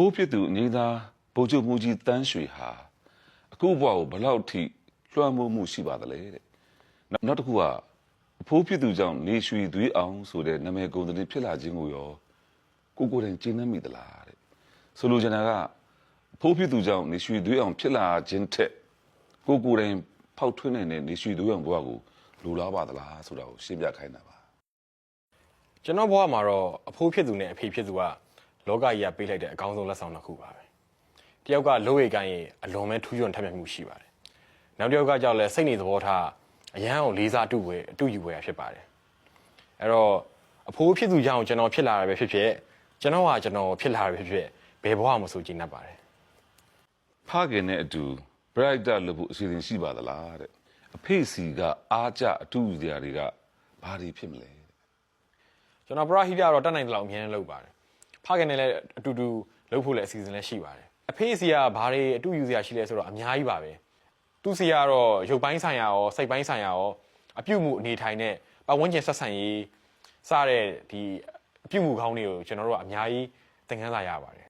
ဖိုးဖြစ်သူအငိမ့်သားဗိုလ်ချုပ်မှုကြီးတန်းရွှေဟာအခုဘဝကိုဘယ်လောက်ထိလွှမ်းမိုးမှုရှိပါသလဲတဲ့နောက်နောက်တစ်ခုကအဖိုးဖြစ်သူကြောင့်နေရွှေသွေးအောင်ဆိုတဲ့နာမည်ကုန်တဲ့ဖြစ်လာခြင်းကိုရောကိုကိုယ်တိုင်ကျင့်နှံ့မိသလားတဲ့ဆိုလိုချင်တာကအဖိုးဖြစ်သူကြောင့်နေရွှေသွေးအောင်ဖြစ်လာခြင်းထက်ကိုကိုယ်တိုင်ဖောက်ထွင်းနိုင်တဲ့နေရွှေသွေးအောင်ဘဝကိုလိုလားပါသလားဆိုတာကိုရှင်းပြခိုင်းတာပါကျွန်တော်ဘဝမှာတော့အဖိုးဖြစ်သူနဲ့အဖေဖြစ်သူက လောကကြီးကပေးလိုက်တဲ့အကောင်းဆုံးလက်ဆောင်တစ်ခုပါပဲတယောက်ကလိုးရိတ်ကိုင်းရင်အလွန်ပဲထူးချွန်ထက်မြက်မှုရှိပါတယ်နောက်တစ်ယောက်ကကြောက်လဲစိတ်နေသဘောထားအရန်အောင်လေးစားတူဝဲအတူယူဝဲဖြစ်ပါတယ်အဲ့တော့အဖိုးဖြစ်သူကြောင့်ကျွန်တော်ဖြစ်လာတာပဲဖြစ်ဖြစ်ကျွန်တော်ကကျွန်တော်ဖြစ်လာတာပဲဖြစ်ဖြစ်ဘယ်ဘဝမှမဆိုကျဉ်တတ်ပါတယ်ဖခင်နဲ့အတူ brighter လုပ်ဖို့အစီအစဉ်ရှိပါသလားတဲ့အဖေစီကအားကြအတူယူစရာတွေကဘာတွေဖြစ်မလဲတဲ့ကျွန်တော်ပရဟိတကတော့တက်နိုင်တဲ့လောက်အမြဲတမ်းလုပ်ပါတယ် ဖခင်နဲ့လည်းအတူတူလုပ်ဖို့လည်းအစီအစဉ်လည်းရှိပါတယ်အဖေစီကဘာတွေအတူယူစရာရှိလဲဆိုတော့အများကြီးပါပဲသူစီကတော့ရုပ်ပိုင်းဆိုင်ရာရောစိတ်ပိုင်းဆိုင်ရာရောအပြုတ်မှုအနေထိုင်နဲ့ပတ်ဝန်းကျင်ဆက်ဆံရေးစတဲ့ဒီအပြုတ်မှုကောင်းတွေကိုကျွန်တော်တို့ကအများကြီးသင်ခန်းစာရပါတယ်